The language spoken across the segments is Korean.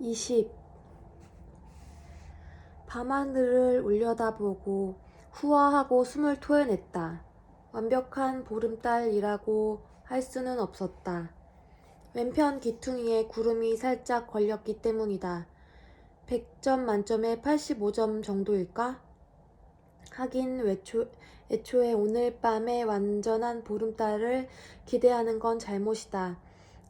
20 밤하늘을 올려다보고 후화하고 숨을 토해냈다. 완벽한 보름달이라고 할 수는 없었다. 왼편 기퉁이에 구름이 살짝 걸렸기 때문이다. 100점 만점에 85점 정도일까? 하긴 외초, 애초에 오늘 밤에 완전한 보름달을 기대하는 건 잘못이다.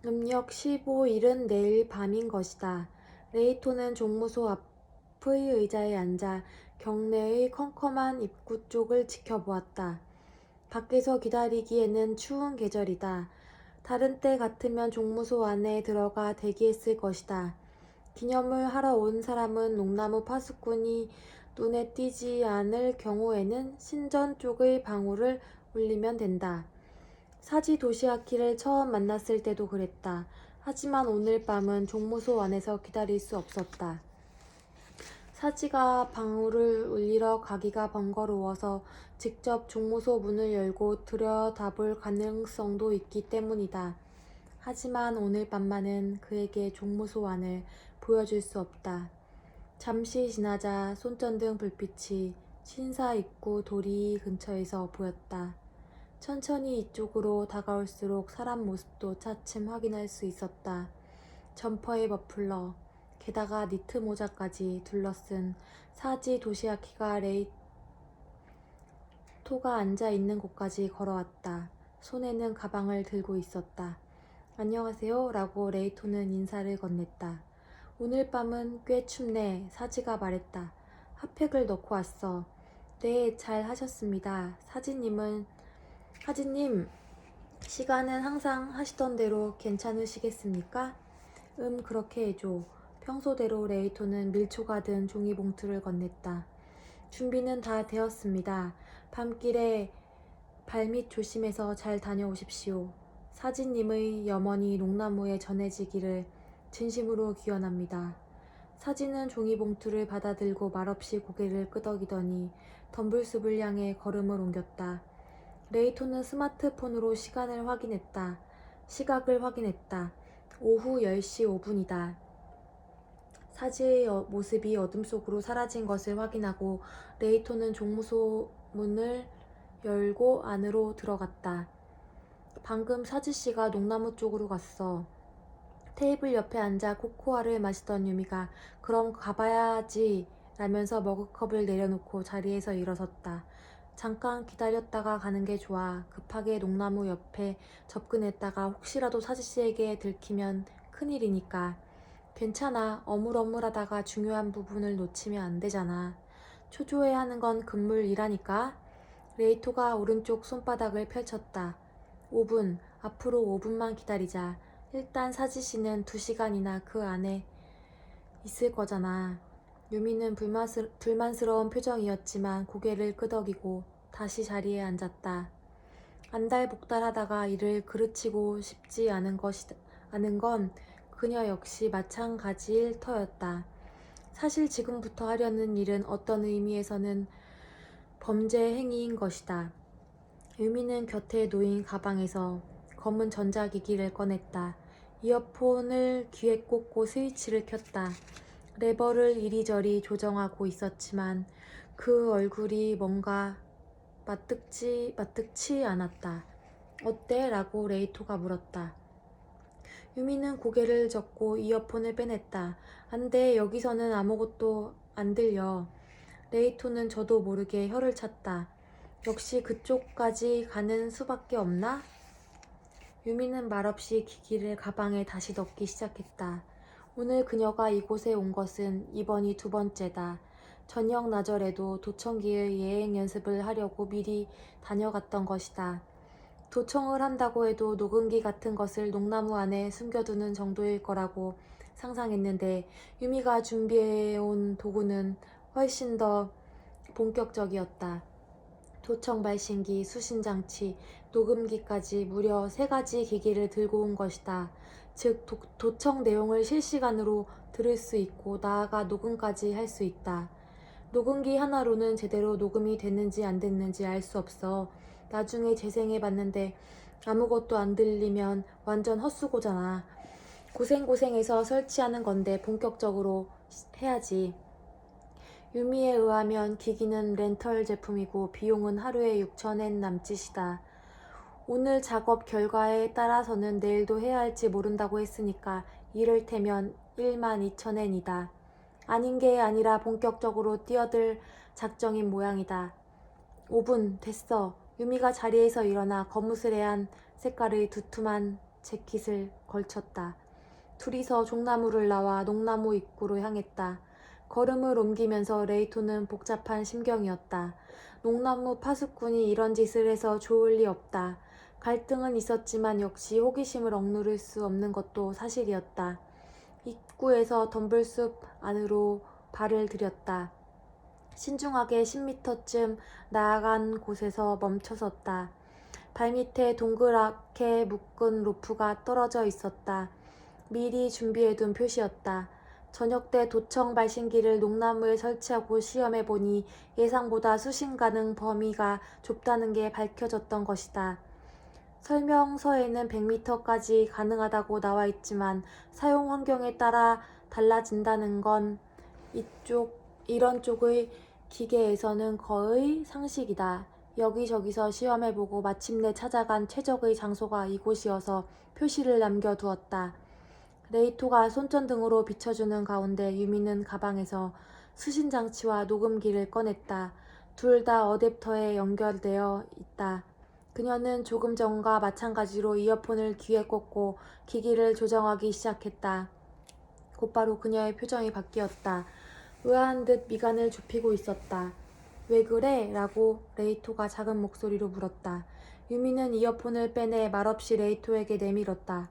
음력 15일은 내일 밤인 것이다. 레이토는 종무소 앞의 의자에 앉아 경내의 컴컴한 입구 쪽을 지켜보았다. 밖에서 기다리기에는 추운 계절이다. 다른 때 같으면 종무소 안에 들어가 대기했을 것이다. 기념을 하러 온 사람은 농나무 파수꾼이 눈에 띄지 않을 경우에는 신전 쪽의 방울을 울리면 된다. 사지 도시아키를 처음 만났을 때도 그랬다. 하지만 오늘 밤은 종무소 안에서 기다릴 수 없었다. 사지가 방울을 울리러 가기가 번거로워서 직접 종무소 문을 열고 들여다볼 가능성도 있기 때문이다. 하지만 오늘 밤만은 그에게 종무소 안을 보여줄 수 없다. 잠시 지나자 손전등 불빛이 신사 입구 도리 근처에서 보였다. 천천히 이쪽으로 다가올수록 사람 모습도 차츰 확인할 수 있었다. 점퍼에 머플러, 게다가 니트 모자까지 둘러쓴 사지 도시아키가 레이토가 앉아 있는 곳까지 걸어왔다. 손에는 가방을 들고 있었다. 안녕하세요. 라고 레이토는 인사를 건넸다. 오늘 밤은 꽤 춥네. 사지가 말했다. 핫팩을 넣고 왔어. 네, 잘 하셨습니다. 사지님은, 사지님, 시간은 항상 하시던 대로 괜찮으시겠습니까? 음, 그렇게 해줘. 평소대로 레이토는 밀초가 든 종이봉투를 건넸다. 준비는 다 되었습니다. 밤길에 발밑 조심해서 잘 다녀오십시오. 사진님의 염원이 농나무에 전해지기를 진심으로 기원합니다. 사진은 종이봉투를 받아들고 말없이 고개를 끄덕이더니 덤불숲을 향해 걸음을 옮겼다. 레이토는 스마트폰으로 시간을 확인했다. 시각을 확인했다. 오후 10시 5분이다. 사지의 어- 모습이 어둠 속으로 사라진 것을 확인하고 레이토는 종무소 문을 열고 안으로 들어갔다. 방금 사지 씨가 농나무 쪽으로 갔어. 테이블 옆에 앉아 코코아를 마시던 유미가 그럼 가봐야지 라면서 머그컵을 내려놓고 자리에서 일어섰다. 잠깐 기다렸다가 가는 게 좋아. 급하게 농나무 옆에 접근했다가 혹시라도 사지 씨에게 들키면 큰일이니까. 괜찮아. 어물어물하다가 중요한 부분을 놓치면 안 되잖아. 초조해 하는 건 금물 일하니까. 레이토가 오른쪽 손바닥을 펼쳤다. 5분. 앞으로 5분만 기다리자. 일단 사지 씨는 2시간이나 그 안에 있을 거잖아. 유미는 불만스, 불만스러운 표정이었지만 고개를 끄덕이고 다시 자리에 앉았다. 안달복달하다가 이를 그르치고 싶지 않은 것이 않은 건 그녀 역시 마찬가지일 터였다. 사실 지금부터 하려는 일은 어떤 의미에서는 범죄 행위인 것이다. 유미는 곁에 놓인 가방에서 검은 전자기기를 꺼냈다. 이어폰을 귀에 꽂고 스위치를 켰다. 레버를 이리저리 조정하고 있었지만 그 얼굴이 뭔가 맞득지, 맞득치 않았다. 어때? 라고 레이토가 물었다. 유미는 고개를 젓고 이어폰을 빼냈다. 안 돼, 여기서는 아무것도 안 들려. 레이토는 저도 모르게 혀를 찼다. 역시 그쪽까지 가는 수밖에 없나? 유미는 말없이 기기를 가방에 다시 넣기 시작했다. 오늘 그녀가 이곳에 온 것은 이번이 두 번째다. 저녁 나절에도 도청기의 예행 연습을 하려고 미리 다녀갔던 것이다. 도청을 한다고 해도 녹음기 같은 것을 농나무 안에 숨겨두는 정도일 거라고 상상했는데 유미가 준비해온 도구는 훨씬 더 본격적이었다. 도청 발신기, 수신장치, 녹음기까지 무려 세 가지 기기를 들고 온 것이다. 즉, 도, 도청 내용을 실시간으로 들을 수 있고 나아가 녹음까지 할 수 있다. 녹음기 하나로는 제대로 녹음이 됐는지 안 됐는지 알 수 없어. 나중에 재생해 봤는데 아무것도 안 들리면 완전 헛수고잖아. 고생고생해서 설치하는 건데 본격적으로 해야지. 유미에 의하면 기기는 렌털 제품이고 비용은 하루에 6천엔 남짓이다. 오늘 작업 결과에 따라서는 내일도 해야 할지 모른다고 했으니까 이를테면 1만 2천엔이다. 아닌 게 아니라 본격적으로 뛰어들 작정인 모양이다. 5분 됐어. 유미가 자리에서 일어나 거무스레한 색깔의 두툼한 재킷을 걸쳤다. 둘이서 종나무를 나와 농나무 입구로 향했다. 걸음을 옮기면서 레이토는 복잡한 심경이었다. 농나무 파수꾼이 이런 짓을 해서 좋을 리 없다. 갈등은 있었지만 역시 호기심을 억누를 수 없는 것도 사실이었다. 입구에서 덤불숲 안으로 발을 들였다. 신중하게 10미터쯤 나아간 곳에서 멈춰섰다. 발밑에 동그랗게 묶은 로프가 떨어져 있었다. 미리 준비해둔 표시였다. 저녁 때 도청 발신기를 농나무에 설치하고 시험해 보니 예상보다 수신 가능 범위가 좁다는 게 밝혀졌던 것이다. 설명서에는 100m까지 가능하다고 나와 있지만 사용 환경에 따라 달라진다는 건 이쪽 이런 쪽의 기계에서는 거의 상식이다. 여기저기서 시험해보고 마침내 찾아간 최적의 장소가 이곳이어서 표시를 남겨두었다. 레이토가 손전등으로 비춰주는 가운데 유미는 가방에서 수신 장치와 녹음기를 꺼냈다. 둘 다 어댑터에 연결되어 있다. 그녀는 조금 전과 마찬가지로 이어폰을 귀에 꽂고 기기를 조정하기 시작했다. 곧바로 그녀의 표정이 바뀌었다. 의아한 듯 미간을 좁히고 있었다. 왜 그래? 라고 레이토가 작은 목소리로 물었다. 유미는 이어폰을 빼내 말없이 레이토에게 내밀었다.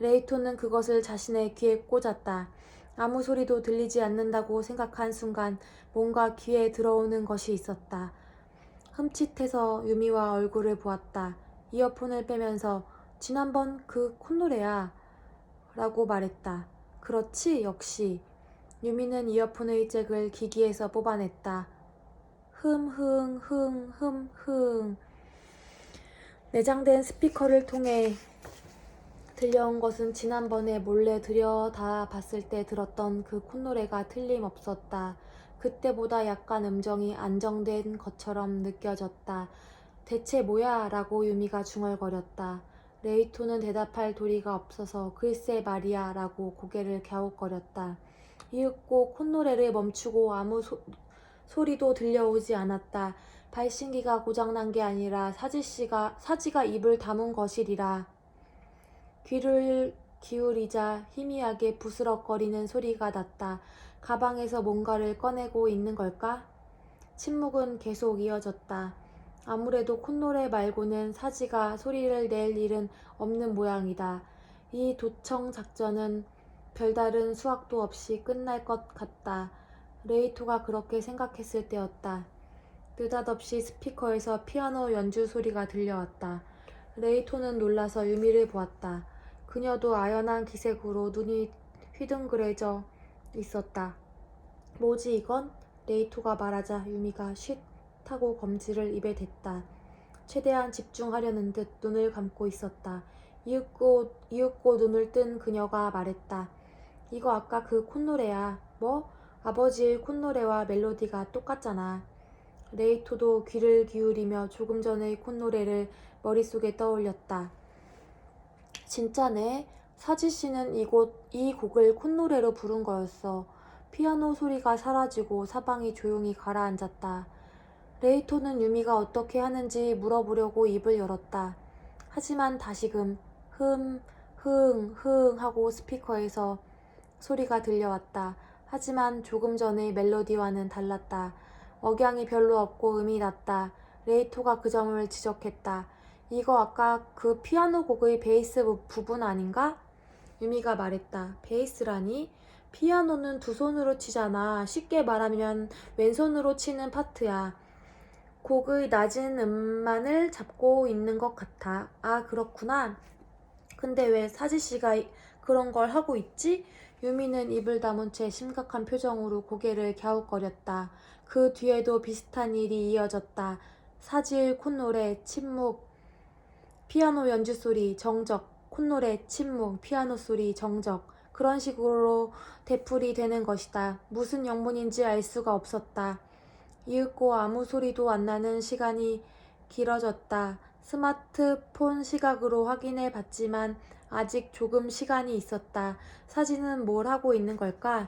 레이토는 그것을 자신의 귀에 꽂았다. 아무 소리도 들리지 않는다고 생각한 순간 뭔가 귀에 들어오는 것이 있었다. 흠칫해서 유미와 얼굴을 보았다. 이어폰을 빼면서 지난번 그 콧노래야 라고 말했다. 그렇지, 역시. 유미는 이어폰의 잭을 기기에서 뽑아냈다. 흠흥 흥흠 흥. 내장된 스피커를 통해 들려온 것은 지난번에 몰래 들여다 봤을 때 들었던 그 콧노래가 틀림없었다. 그때보다 약간 음정이 안정된 것처럼 느껴졌다. 대체 뭐야? 라고 유미가 중얼거렸다. 레이토는 대답할 도리가 없어서 글쎄 말이야 라고 고개를 갸웃거렸다. 이윽고 콧노래를 멈추고 아무 소, 소리도 들려오지 않았다. 발신기가 고장난 게 아니라 사지씨가, 사지가 입을 다문 것이리라. 귀를 기울이자 희미하게 부스럭거리는 소리가 났다. 가방에서 뭔가를 꺼내고 있는 걸까? 침묵은 계속 이어졌다. 아무래도 콧노래 말고는 사지가 소리를 낼 일은 없는 모양이다. 이 도청 작전은 별다른 수확도 없이 끝날 것 같다. 레이토가 그렇게 생각했을 때였다. 느닷없이 스피커에서 피아노 연주 소리가 들려왔다. 레이토는 놀라서 유미를 보았다. 그녀도 아연한 기색으로 눈이 휘둥그레져 있었다. 뭐지 이건? 레이토가 말하자 유미가 쉿 하고 검지를 입에 댔다. 최대한 집중하려는 듯 눈을 감고 있었다. 이윽고, 이윽고 눈을 뜬 그녀가 말했다. 이거 아까 그 콧노래야. 뭐? 아버지의 콧노래와 멜로디가 똑같잖아. 레이토도 귀를 기울이며 조금 전의 콧노래를 머릿속에 떠올렸다. 진짜네. 사지 씨는 이곳, 이 곡을 콧노래로 부른 거였어. 피아노 소리가 사라지고 사방이 조용히 가라앉았다. 레이토는 유미가 어떻게 하는지 물어보려고 입을 열었다. 하지만 다시금 흠, 흥, 흥 하고 스피커에서 소리가 들려왔다. 하지만 조금 전의 멜로디와는 달랐다. 억양이 별로 없고 음이 낮다. 레이토가 그 점을 지적했다. 이거 아까 그 피아노 곡의 베이스 부- 부분 아닌가? 유미가 말했다. 베이스라니? 피아노는 두 손으로 치잖아. 쉽게 말하면 왼손으로 치는 파트야. 곡의 낮은 음만을 잡고 있는 것 같아. 아, 그렇구나. 근데 왜 사지 씨가 이- 그런 걸 하고 있지? 유미는 입을 다문 채 심각한 표정으로 고개를 갸웃거렸다. 그 뒤에도 비슷한 일이 이어졌다. 사지의 콧노래, 침묵, 피아노 연주 소리, 정적, 콧노래, 침묵, 피아노 소리, 정적. 그런 식으로 되풀이 되는 것이다. 무슨 영문인지 알 수가 없었다. 이윽고 아무 소리도 안 나는 시간이 길어졌다. 스마트폰 시각으로 확인해 봤지만 아직 조금 시간이 있었다. 사진은 뭘 하고 있는 걸까?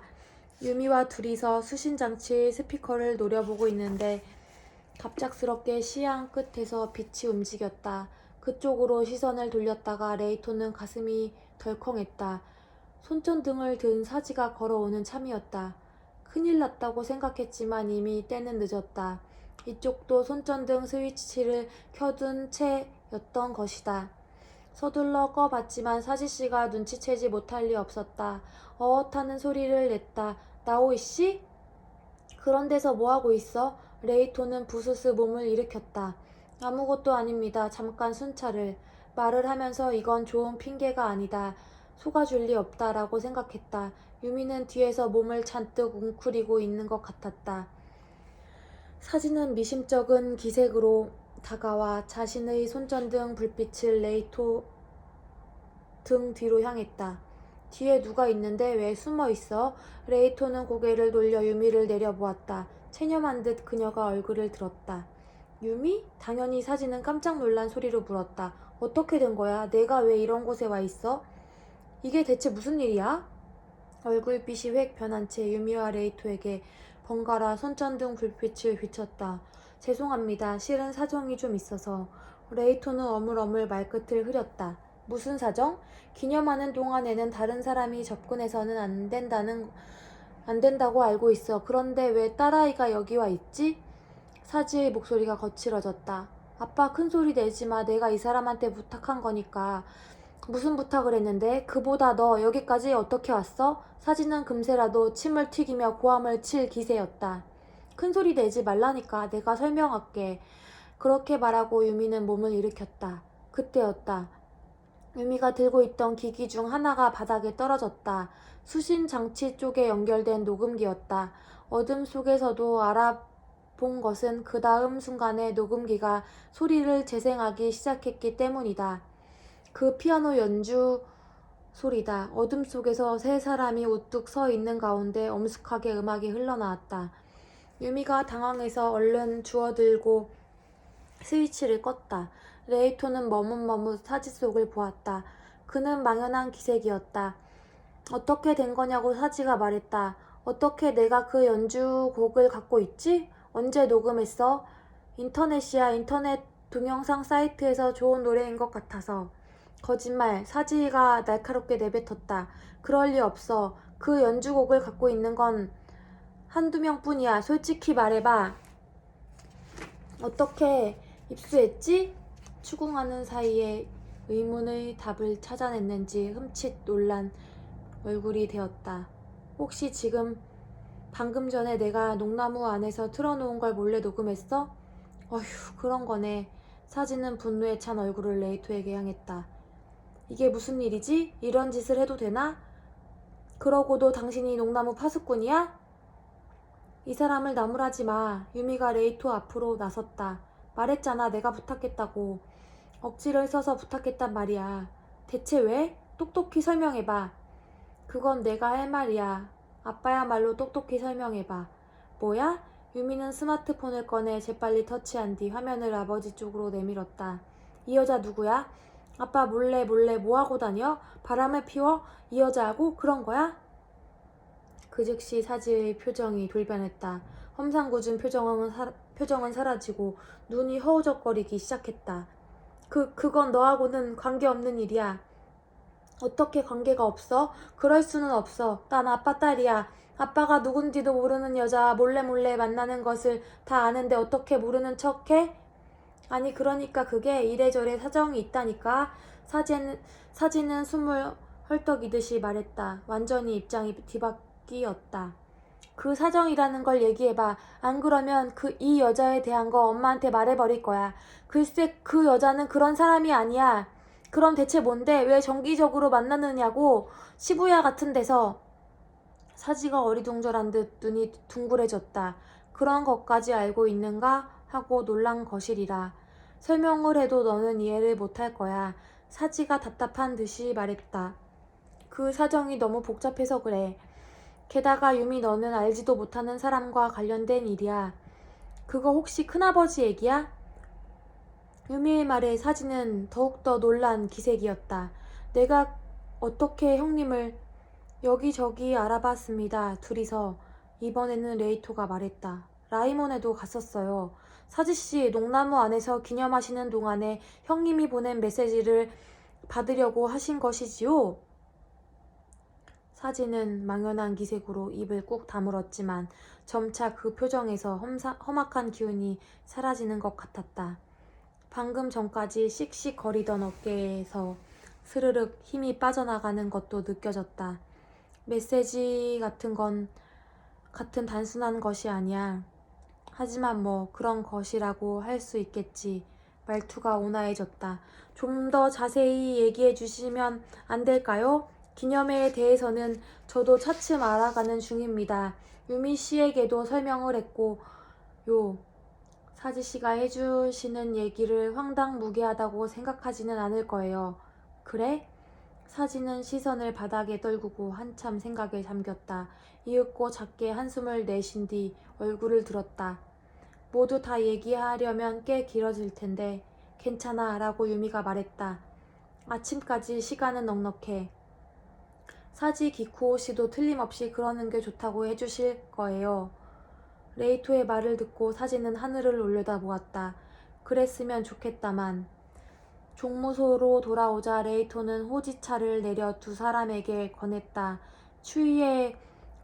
유미와 둘이서 수신장치 스피커를 노려보고 있는데 갑작스럽게 시양 끝에서 빛이 움직였다. 그쪽으로 시선을 돌렸다가 레이토는 가슴이 덜컹했다. 손전등을 든 사지가 걸어오는 참이었다. 큰일 났다고 생각했지만 이미 때는 늦었다. 이쪽도 손전등 스위치를 켜둔 채였던 것이다. 서둘러 꺼봤지만 사지씨가 눈치채지 못할 리 없었다. 어엇하는 소리를 냈다. 나오이 씨? 그런 데서 뭐하고 있어? 레이토는 부스스 몸을 일으켰다. 아무것도 아닙니다. 잠깐 순찰을. 말을 하면서 이건 좋은 핑계가 아니다. 속아줄 리 없다라고 생각했다. 유미는 뒤에서 몸을 잔뜩 웅크리고 있는 것 같았다. 사진은 미심쩍은 기색으로 다가와 자신의 손전등 불빛을 레이토 등 뒤로 향했다. 뒤에 누가 있는데 왜 숨어 있어? 레이토는 고개를 돌려 유미를 내려보았다. 체념한 듯 그녀가 얼굴을 들었다. 유미? 당연히 사진은 깜짝 놀란 소리로 물었다. 어떻게 된 거야? 내가 왜 이런 곳에 와 있어? 이게 대체 무슨 일이야? 얼굴빛이 획 변한 채 유미와 레이토에게 번갈아 손전등 불빛을 비쳤다. 죄송합니다. 실은 사정이 좀 있어서. 레이토는 어물어물 말끝을 흐렸다. 무슨 사정? 기념하는 동안에는 다른 사람이 접근해서는 안 된다는 안 된다고 알고 있어. 그런데 왜 딸아이가 여기 와 있지? 사지의 목소리가 거칠어졌다. 아빠 큰 소리 내지 마. 내가 이 사람한테 부탁한 거니까. 무슨 부탁을 했는데? 그보다 너 여기까지 어떻게 왔어? 사지는 금세라도 침을 튀기며 고함을 칠 기세였다. 큰 소리 내지 말라니까 내가 설명할게. 그렇게 말하고 유미는 몸을 일으켰다. 그때였다. 유미가 들고 있던 기기 중 하나가 바닥에 떨어졌다. 수신 장치 쪽에 연결된 녹음기였다. 어둠 속에서도 알아 본 것은 그 다음 순간에 녹음기가 소리를 재생하기 시작했기 때문이다. 그 피아노 연주 소리다. 어둠 속에서 세 사람이 우뚝 서 있는 가운데 엄숙하게 음악이 흘러나왔다. 유미가 당황해서 얼른 주워들고 스위치를 껐다. 레이토는 머뭇머뭇 사지 속을 보았다. 그는 망연한 기색이었다. 어떻게 된 거냐고 사지가 말했다. 어떻게 내가 그 연주곡을 갖고 있지? 언제 녹음했어? 인터넷이야. 인터넷 동영상 사이트에서 좋은 노래인 것 같아서. 거짓말. 사지가 날카롭게 내뱉었다. 그럴 리 없어. 그 연주곡을 갖고 있는 건 한두 명뿐이야. 솔직히 말해봐. 어떻게 입수했지? 추궁하는 사이에 의문의 답을 찾아냈는지 흠칫 놀란 얼굴이 되었다. 혹시 지금 방금 전에 내가 녹나무 안에서 틀어놓은 걸 몰래 녹음했어? 어휴, 그런 거네. 사진은 분노에 찬 얼굴을 레이토에게 향했다. 이게 무슨 일이지? 이런 짓을 해도 되나? 그러고도 당신이 녹나무 파수꾼이야? 이 사람을 나무라지 마. 유미가 레이토 앞으로 나섰다. 말했잖아. 내가 부탁했다고. 억지를 써서 부탁했단 말이야. 대체 왜? 똑똑히 설명해봐. 그건 내가 할 말이야. 아빠야말로 똑똑히 설명해봐. 뭐야? 유미는 스마트폰을 꺼내 재빨리 터치한 뒤 화면을 아버지 쪽으로 내밀었다. 이 여자 누구야? 아빠 몰래 몰래 뭐하고 다녀? 바람을 피워? 이 여자하고 그런 거야? 그 즉시 사지의 표정이 돌변했다. 험상궂은 표정은, 사, 표정은 사라지고 눈이 허우적거리기 시작했다. 그, 그건 너하고는 관계없는 일이야. 어떻게 관계가 없어? 그럴 수는 없어. 난 아빠 딸이야. 아빠가 누군지도 모르는 여자 몰래 몰래 만나는 것을 다 아는데 어떻게 모르는 척해? 아니 그러니까 그게 이래저래 사정이 있다니까. 사진, 사진은 숨을 헐떡이듯이 말했다. 완전히 입장이 뒤바뀌었다. 그 사정이라는 걸 얘기해봐. 안 그러면 그 이 여자에 대한 거 엄마한테 말해버릴 거야. 글쎄 그 여자는 그런 사람이 아니야. 그럼 대체 뭔데? 왜 정기적으로 만나느냐고 시부야 같은 데서 사지가 어리둥절한 듯 눈이 둥그레졌다. 그런 것까지 알고 있는가? 하고 놀란 것이리라. 설명을 해도 너는 이해를 못할 거야. 사지가 답답한 듯이 말했다. 그 사정이 너무 복잡해서 그래. 게다가 유미 너는 알지도 못하는 사람과 관련된 일이야. 그거 혹시 큰아버지 얘기야? 유미의 말에 사지는 더욱더 놀란 기색이었다. 내가 어떻게 형님을 여기저기 알아봤습니다. 둘이서 이번에는 레이토가 말했다. 라이몬에도 갔었어요. 사지씨 농나무 안에서 기념하시는 동안에 형님이 보낸 메시지를 받으려고 하신 것이지요? 사지는 망연한 기색으로 입을 꾹 다물었지만 점차 그 표정에서 험사, 험악한 기운이 사라지는 것 같았다. 방금 전까지 씩씩거리던 어깨에서 스르륵 힘이 빠져나가는 것도 느껴졌다. 메시지 같은 건 같은 단순한 것이 아니야. 하지만 뭐 그런 것이라고 할 수 있겠지. 말투가 온화해졌다. 좀 더 자세히 얘기해 주시면 안 될까요? 기념회에 대해서는 저도 차츰 알아가는 중입니다. 유미 씨에게도 설명을 했고, 요, 사지 씨가 해주시는 얘기를 황당무계하다고 생각하지는 않을 거예요. 그래? 사지는 시선을 바닥에 떨구고 한참 생각에 잠겼다. 이윽고 작게 한숨을 내쉰 뒤 얼굴을 들었다. 모두 다 얘기하려면 꽤 길어질 텐데 괜찮아 라고 유미가 말했다. 아침까지 시간은 넉넉해. 사지 기쿠오 씨도 틀림없이 그러는 게 좋다고 해주실 거예요. 레이토의 말을 듣고 사지는 하늘을 올려다 보았다. 그랬으면 좋겠다만. 종무소로 돌아오자 레이토는 호지차를 내려 두 사람에게 권했다. 추위에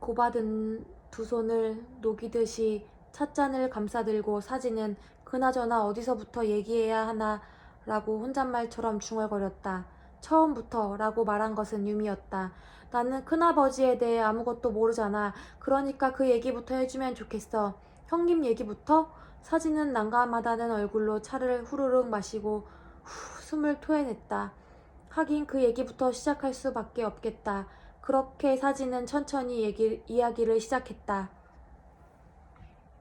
고받은 두 손을 녹이듯이 찻잔을 감싸들고 사지는 그나저나 어디서부터 얘기해야 하나 라고 혼잣말처럼 중얼거렸다. 처음부터 라고 말한 것은 유미였다. 나는 큰아버지에 대해 아무것도 모르잖아. 그러니까 그 얘기부터 해주면 좋겠어. 형님 얘기부터? 사지는 난감하다는 얼굴로 차를 후루룩 마시고 후 숨을 토해냈다. 하긴 그 얘기부터 시작할 수밖에 없겠다. 그렇게 사지는 천천히 얘기, 이야기를 시작했다.